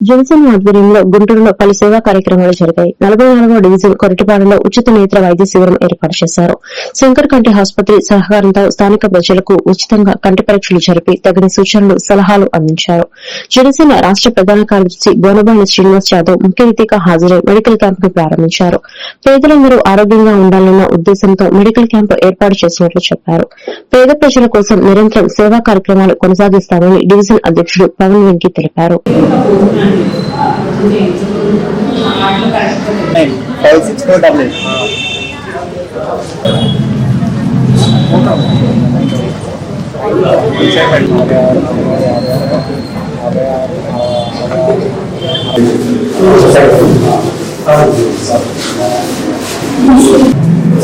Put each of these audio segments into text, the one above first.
జనసేన ఆధ్వర్యంలో గుంటూరులో పలు సేవా కార్యక్రమాలు జరిగాయి. నలభై నాలుగో డివిజన్ కొరటిపాడులో ఉచిత నేత్ర వైద్య శిబిరం ఏర్పాటు చేశారు. శంకర్ కంటి ఆసుపత్రి సహకారంతో స్థానిక ప్రజలకు ఉచితంగా కంటి పరీక్షలు జరిపి తగిన సూచనలు సలహాలు అందించారు. జనసేన రాష్ట ప్రధాన కార్యదర్శి బోనబాణి శ్రీనివాస్ యాదవ్ ముఖ్య అతిథిగా హాజరై మెడికల్ క్యాంపును ప్రారంభించారు. పేదలందరూ ఆరోగ్యంగా ఉండాలన్న ఉద్దేశంతో మెడికల్ క్యాంపు ఏర్పాటు చేసినట్లు చెప్పారు. పేద ప్రజల కోసం నిరంతరం సేవా కార్యక్రమాలు కొనసాగిస్తామని డివిజన్ అధ్యక్షుడు పవన్ వెంకీ తెలిపారు. नहीं five six four double eight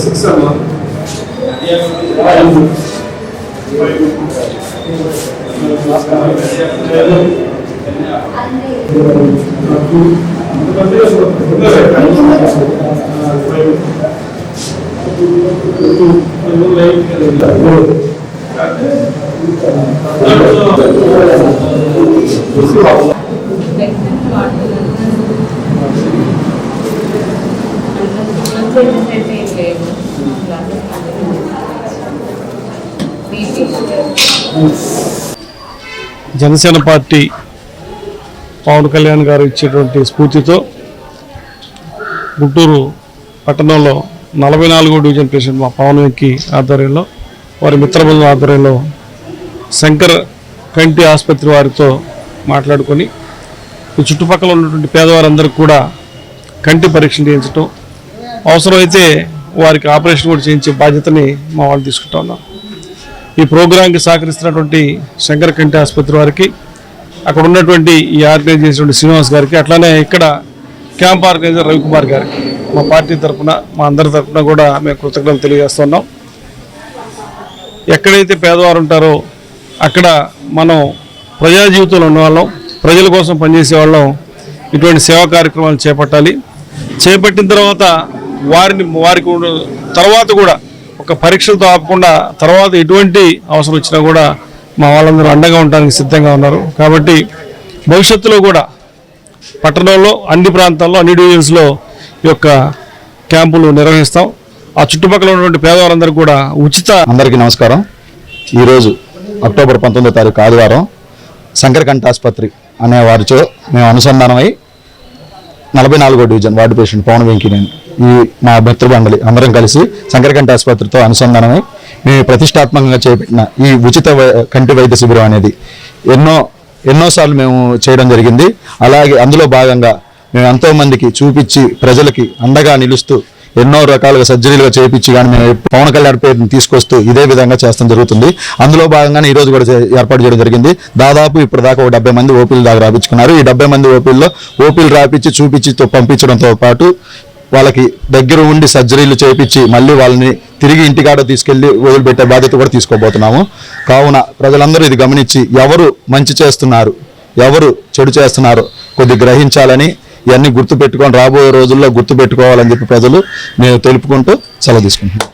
six अम्मा జనసేన పార్టీ పవన్ కళ్యాణ్ గారు ఇచ్చేటువంటి స్ఫూర్తితో గుంటూరు పట్టణంలో నలభై నాలుగో డివిజన్ ప్రెసిడెంట్ మా పవన్ వెంకి ఆధ్వర్యంలో వారి మిత్రబృందం ఆధ్వర్యంలో శంకర్ కంటి ఆసుపత్రి వారితో మాట్లాడుకొని ఈ చుట్టుపక్కల ఉన్నటువంటి పేదవారందరికీ కూడా కంటి పరీక్షలు చేయించడం అవసరమైతే వారికి ఆపరేషన్ కూడా చేయించే బాధ్యతని మా వాళ్ళు తీసుకుంటా ఉన్నాం. ఈ ప్రోగ్రాంకి సహకరిస్తున్నటువంటి శంకర్ కంటి ఆసుపత్రి వారికి అక్కడ ఉన్నటువంటి ఈ ఆర్గనైజ్ చేసినటువంటి శ్రీనివాస్ గారికి అట్లానే ఇక్కడ క్యాంప్ ఆర్గనైజర్ రవికుమార్ గారికి మా పార్టీ తరఫున మా అందరి తరఫున కూడా మేము కృతజ్ఞతలు తెలియజేస్తున్నాం. ఎక్కడైతే పేదవారు ఉంటారో అక్కడ మనం ప్రజా జీవితంలో ఉన్నవాళ్ళం ప్రజల కోసం పనిచేసే వాళ్ళం ఇటువంటి సేవా కార్యక్రమాలు చేపట్టాలి. చేపట్టిన తర్వాత వారిని వారికి తర్వాత కూడా ఒక పరీక్షలతో ఆపకుండా తర్వాత ఎటువంటి అవసరం వచ్చినా కూడా మా వాళ్ళందరూ అండగా ఉండడానికి సిద్ధంగా ఉన్నారు. కాబట్టి భవిష్యత్తులో కూడా పట్టణంలో అన్ని ప్రాంతాల్లో అన్ని డివిజన్స్లో ఈ యొక్క క్యాంపులు నిర్వహిస్తాం. ఆ చుట్టుపక్కల ఉన్నటువంటి పేదవారందరూ కూడా ఉచిత అందరికీ నమస్కారం. ఈరోజు అక్టోబర్ పంతొమ్మిదో తారీఖు ఆదివారం శంకరకంఠ ఆసుపత్రి అనే వారితో మేము అనుసంధానమై నలభై నాలుగో division ward patient Pawan Venky నేను ఈ మా మిత్రబండలి మండలి అందరం కలిసి శంకరకంఠ ఆసుపత్రితో అనుసంధానమై మేము ప్రతిష్టాత్మకంగా చేపట్టిన ఈ ఉచిత వై- కంటి వైద్య శిబిరం అనేది ఎన్నో ఎన్నోసార్లు మేము చేయడం జరిగింది. అలాగే అందులో భాగంగా మేము ఎంతో మందికి చూపించి ప్రజలకి అండగా నిలుస్తూ ఎన్నో రకాలుగా సర్జరీలుగా చేయించి కానీ మేము పవన్ కళ్యాణ్ పేరుని తీసుకొస్తూ ఇదే విధంగా చేస్తాం జరుగుతుంది. అందులో భాగంగానే ఈ రోజు కూడా ఏర్పాటు చేయడం జరిగింది. దాదాపు ఇప్పుడు దాకా ఒక డెబ్బై మంది ఓపీలు దాకా రాపించుకున్నారు. ఈ డెబ్బై మంది ఓపీల్లో ఓపీలు రాపించి చూపించి పంపించడంతో పాటు వాళ్ళకి దగ్గర ఉండి సర్జరీలు చేయించి మళ్ళీ వాళ్ళని తిరిగి ఇంటికాడ తీసుకెళ్ళి వదిలిపెట్టే బాధ్యత కూడా తీసుకోబోతున్నాము. కావున ప్రజలందరూ ఇది గమనించి ఎవరు మంచి చేస్తున్నారు ఎవరు చెడు చేస్తున్నారు కొద్ది గ్రహించాలని ఇవన్నీ గుర్తుపెట్టుకొని రాబోయే రోజుల్లో గుర్తు పెట్టుకోవాలని చెప్పి ప్రజలు మేము తెలుపుకుంటూ సెలవు తీసుకుంటున్నాను